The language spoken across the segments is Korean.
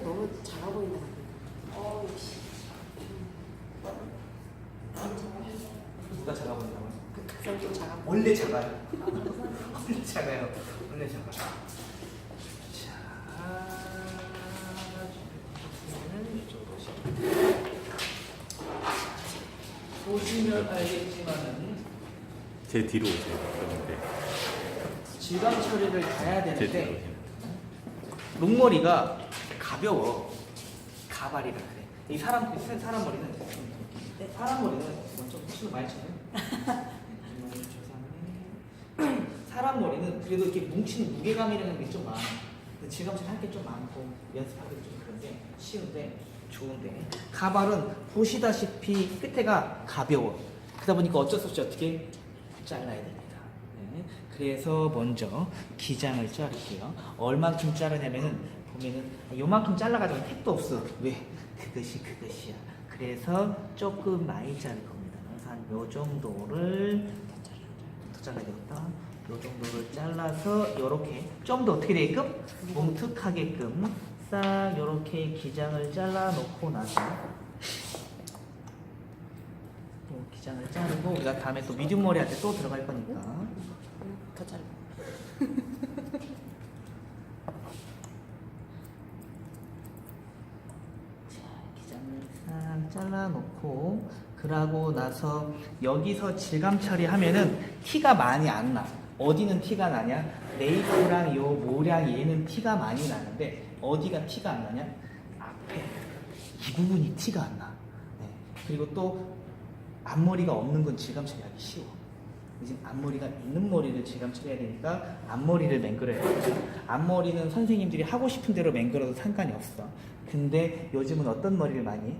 끝에가 너무 작아 보인다. 어, 역시. 누가 작아 보인다고요? 그 가슴도 작아 보여. 원래 작아요. 원래 작아요. 원래 작아. 자. 보시면 알겠지만은 제 뒤로 오세요. 그런데 질감 처리를 다 해야 제 뒤로 되는데 오세요. 롱머리가 가벼워. 가발이라 그래. 이 사람 그 사람 머리는 사람 머리는 뭐좀 술 많이 쳐요. 사람 머리는 그래도 이렇게 뭉치는 무게감이라는 게 좀 많아. 질감질 할게 좀 많고 연습하기도 좀 그런데 쉬운데 좋은데 가발은 보시다시피 끝에가 가벼워. 그러다 보니까 어쩔 수 없이 어떻게 잘라야 됩니다. 네. 그래서 먼저 기장을 자를게요. 얼만큼 자르냐면은 보면은 요만큼 잘라가지고 택도 없어. 왜? 그것이 그것이야. 그래서 조금 많이 자를 겁니다. 그래서 한 요 정도를 더 잘라야 되겠다. 요 정도를 잘라서 요렇게 좀 더 어떻게 되게끔 뭉툭하게끔 싹 요렇게 기장을 잘라 놓고 나서 또 기장을 자르고 우리가 다음에 또 미디움 머리한테 또 들어갈 거니까 더 짧아. 자, 기장을 싹 잘라놓고 그러고 나서 여기서 질감 처리하면은 티가 많이 안 나. 어디는 티가 나냐? 레이스랑 요 모량 얘는 티가 많이 나는데 어디가 티가 안 나냐? 앞에 이 부분이 티가 안 나. 네. 그리고 또 앞머리가 없는 건 질감 처리하기 쉬워. 이제 앞머리가 있는 머리를 질감 처리해야 되니까 앞머리를 맹글어야 돼. 앞머리는 선생님들이 하고 싶은 대로 맹글어도 상관이 없어. 근데 요즘은 어떤 머리를 많이 해?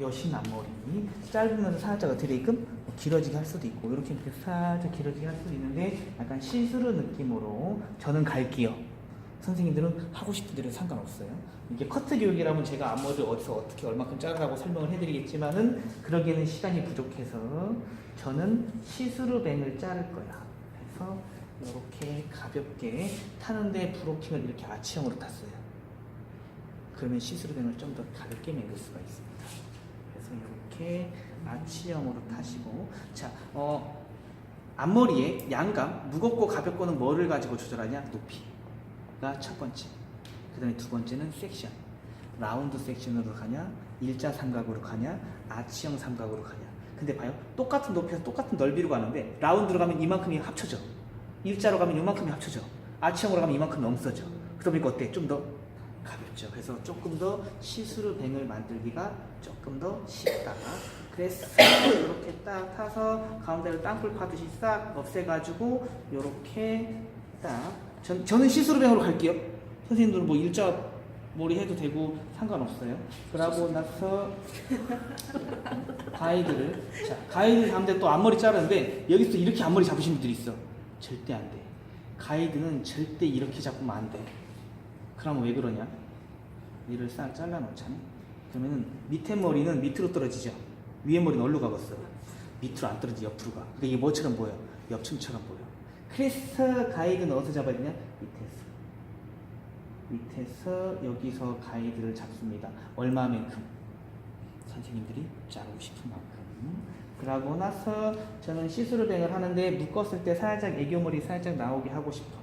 여신 앞머리. 짧으면서 살짝 되게끔 뭐 길어지게 할 수도 있고 이렇게 이렇게 살짝 길어지게 할 수도 있는데 약간 시스루 느낌으로 저는 갈게요. 선생님들은 하고 싶은 대로 상관없어요. 이게 커트 교육이라면 제가 앞머리를 어디서 어떻게 얼마큼 자르라고 설명을 해드리겠지만은 그러기에는 시간이 부족해서 저는 시스루 뱅을 자를 거야. 그래서 이렇게 가볍게 타는데 브로킹을 이렇게 아치형으로 탔어요. 그러면 시스루 뱅을 좀 더 가볍게 맹글 수가 있습니다. 이렇게 아치형으로 타시고 자, 어, 앞머리의 양감 무겁고 가볍고는 뭐를 가지고 조절하냐? 높이가 첫 번째. 그 다음에 두 번째는 섹션. 라운드 섹션으로 가냐? 일자 삼각으로 가냐? 아치형 삼각으로 가냐? 근데 봐요. 똑같은 높이에서 똑같은 넓이로 가는데 라운드로 가면 이만큼이 합쳐져. 일자로 가면 이만큼이 합쳐져. 아치형으로 가면 이만큼이 없어져. 그러다 보니까 어때? 좀 더 가볍죠. 그래서 조금 더 시스루 뱅을 만들기가 조금 더 쉽다. 그래서 이렇게 딱 타서 가운데를 땅굴 파듯이 싹 없애가지고 이렇게 딱 전, 저는 시스루 뱅으로 갈게요. 선생님들은 뭐 일자 머리 해도 되고 상관없어요. 그러고 나서 가이드를 자 가이드 잡는데 또 앞머리 자르는데 여기서 이렇게 앞머리 잡으신 분들이 있어. 절대 안 돼. 가이드는 절대 이렇게 잡으면 안 돼. 그러면 왜 그러냐? 이를 싹 잘라 놓잖아. 그러면은 밑에 머리는 밑으로 떨어지죠. 위에 머리는 어디로 가겠어? 밑으로 안 떨어지 옆으로 가. 그러니까 이게 뭐처럼 보여? 옆춤처럼 보여. 그래서 가이드는 어디서 잡아야 되냐? 밑에서. 밑에서 여기서 가이드를 잡습니다. 얼마만큼? 선생님들이 자르고 싶은 만큼. 그러고 나서 저는 시스루 뱅을 하는데 묶었을 때 살짝 애교머리 살짝 나오게 하고 싶어.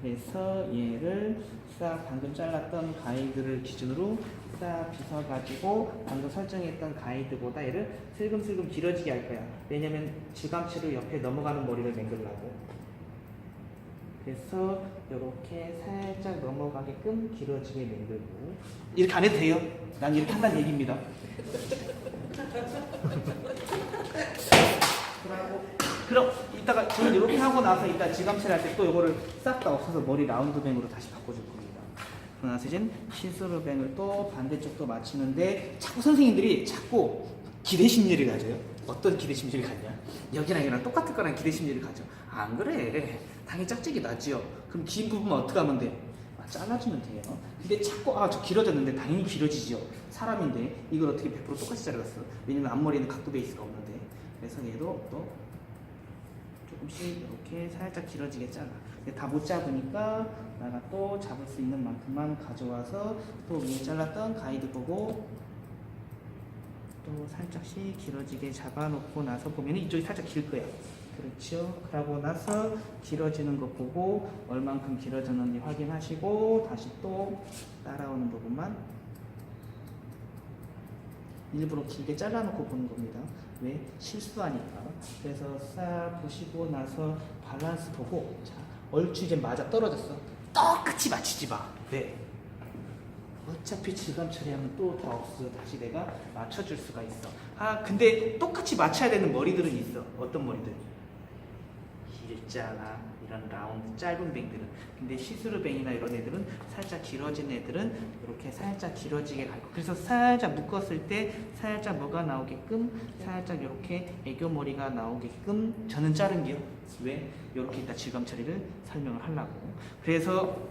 그래서 얘를 싹 방금 잘랐던 가이드를 기준으로 싹 빗어가지고 방금 설정했던 가이드보다 얘를 슬금슬금 길어지게 할 거야. 왜냐면 질감치로 옆에 넘어가는 머리를 맹글라고. 그래서 이렇게 살짝 넘어가게끔 길어지게 맹글고 이렇게 안 해도 돼요. 난 이렇게 한다는 얘기입니다. 그럼 이따가 저는 이렇게 하고 나서 이따 지감체를 할 때 또 이거를 싹 다 없어서 머리 라운드뱅으로 다시 바꿔줄 겁니다. 그러고 나서 이제 시스루뱅을 또 반대쪽도 맞추는데 자꾸 선생님들이 자꾸 기대심리를 가져요. 어떤 기대심리를 갖냐? 여기랑 여기랑 똑같을 거랑 기대심리를 가져. 안 그래. 당연히 짝짝이 나지요. 그럼 긴 부분만 어떻게 하면 돼? 아, 잘라주면 돼요. 근데 자꾸 아 저 길어졌는데 당연히 길어지지요. 사람인데 이걸 어떻게 100% 똑같이 자르겠어? 왜냐면 앞머리는 각도 베이스가 없는데. 그래서 얘도 또 조금씩 이렇게 살짝 길어지게 잘라. 다못 잡으니까 내가 또 잡을 수 있는 만큼만 가져와서 또 위에 잘랐던 가이드 보고 또 살짝씩 길어지게 잡아놓고 나서 보면 이쪽이 살짝 길 거예요. 그렇죠. 그러고 나서 길어지는 거 보고 얼만큼 길어졌는지 확인하시고 다시 또 따라오는 부분만 일부러 길게 잘라놓고 보는 겁니다. 왜? 실수하니까. 그래서 싹 보시고 나서 밸런스 보고 자 얼추 이제 맞아 떨어졌어. 똑같이 맞추지 마. 네. 어차피 질감 처리하면 또 더 없어. 다시 내가 맞춰줄 수가 있어. 아 근데 똑같이 맞춰야 되는 머리들은 있어. 어떤 머리들? 길잖아. 이런 라운드 짧은 뱅들은. 근데 시스루뱅이나 이런 애들은 살짝 길어진 애들은 이렇게 살짝 길어지게 갈 거. 그래서 살짝 묶었을 때 살짝 뭐가 나오게끔 살짝 이렇게 애교 머리가 나오게끔 저는 자른 게요. 왜? 이렇게 이따 질감 처리를 설명을 하려고. 그래서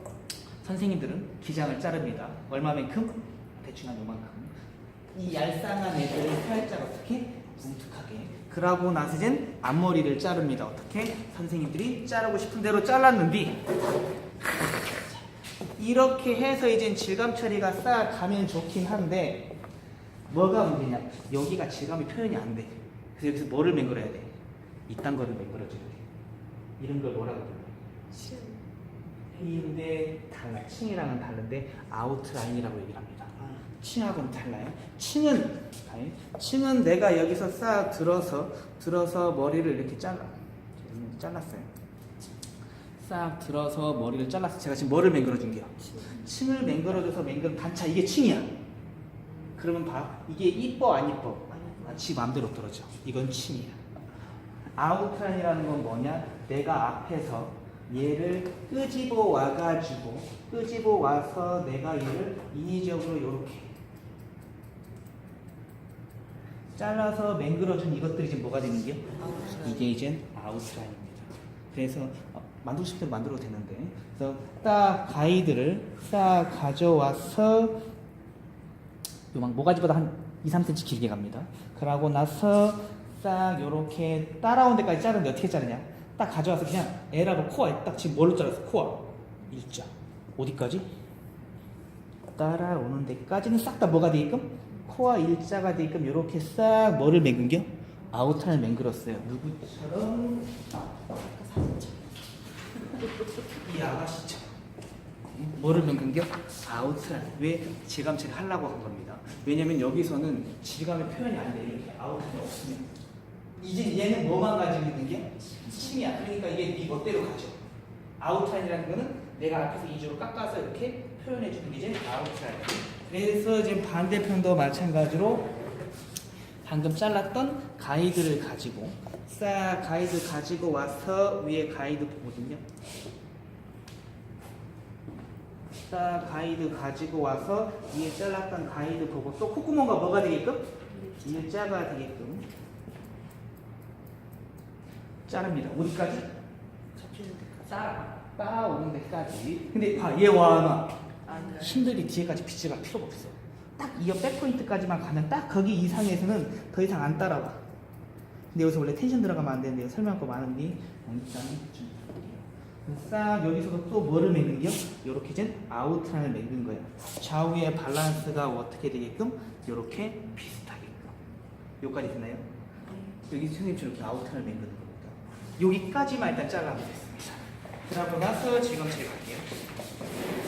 선생님들은 기장을 자릅니다. 얼마만큼? 대충 한 요만큼. 이 얄쌍한 애들을 살짝 어떻게? 뭉툭하게. 그러고 나서 이젠 앞머리를 자릅니다. 어떻게? 선생님들이 자르고 싶은 대로 잘랐는데 이렇게 해서 이젠 질감 처리가 싹 가면 좋긴 한데 뭐가 문제냐? 여기가 질감이 표현이 안 돼. 그래서 여기서 뭐를 맹글어야 돼? 이딴 거를 맹글어줘야 돼. 이런 걸 뭐라고 불러? 근데 달라. 층이랑은 다른데 아웃라인이라고 얘기를 합니다. 층하고는 달라요. 아니, 층은 내가 여기서 싹 들어서 들어서 머리를 이렇게 잘라. 잘랐어요. 싹 들어서 머리를 잘랐어. 제가 지금 뭐를 맹글어 준 게요? 층을 맹글어 줘서 맹글 단차 이게 층이야. 그러면 봐. 이게 이뻐 안 이뻐? 아, 지 맘대로 떨어져. 이건 층이야. 아웃라인이라는 건 뭐냐? 내가 앞에서 얘를 끄집어 와가지고 끄집어 와서 내가 얘를 인위적으로 이렇게 잘라서 맹글어준 이것들이 지금 뭐가 되는 게요? 이게 이젠 아웃라인입니다. 그래서 어, 만들고 싶을 때 만들어도 되는데 그래서 딱 가이드를 딱 가져와서 요막 모가지보다 한 2, 3cm 길게 갑니다. 그러고 나서 싹 요렇게 따라온 데까지 자르는데 어떻게 자르냐? 딱 가져와서 그냥 L하고 코어 딱 지금 뭘로 잘랐어? 코어 일자 어디까지? 따라오는 데까지는 싹 다 뭐가 되게끔? 코어 일자가 되게끔 요렇게 싹 뭐를 맹근겨? 아우타를 맹글었어요. 누구처럼? 이 아가씨처럼. 뭐를 맹근겨? 아우트라인. 왜 질감 처리 하려고 한 겁니다. 왜냐면 여기서는 질감의 표현이 안 돼. 이렇게 아우트라인 없으면. 이제 얘는 뭐만 가지고 있는 게? 층이야. 그러니까 이게 네 멋대로 가죠. 아우트라인이라는 거는 내가 앞에서 이쪽으로 깎아서 이렇게 표현해 주는 게 이제 아우트라인. 그래서 지금 반대편도 마찬가지로 방금 잘랐던 가이드를 가지고 싹 가이드 가지고 와서 위에 가이드 보거든요. 싹 가이드 가지고 와서 위에 잘랐던 가이드 보고 또 콧구멍과 뭐가 되게끔? 일자가 되게끔 자릅니다. 어디까지? 데까지. 싹 따오는 데까지. 근데 봐, 얘 와나 안 돼. 힘들게 뒤에까지 빗질할 필요가 없어. 딱 이어 백포인트까지만 가면 딱 거기 이상에서는 더 이상 안 따라와. 근데 여기서 원래 텐션 들어가면 안 되는데 설명할 거 많은데 일단. 싹 여기서도 또 뭐를 맺는겨? 요렇게 된 아웃라인을 맺는 거예요. 좌우의 밸런스가 어떻게 되게끔? 요렇게 비슷하게끔. 요까지 되나요? 여기 선생님처럼 이렇게 아웃라인을 맺는 겁니다. 여기까지만 일단 잘라보겠습니다. 그러고 나서 지금 제가 갈게요.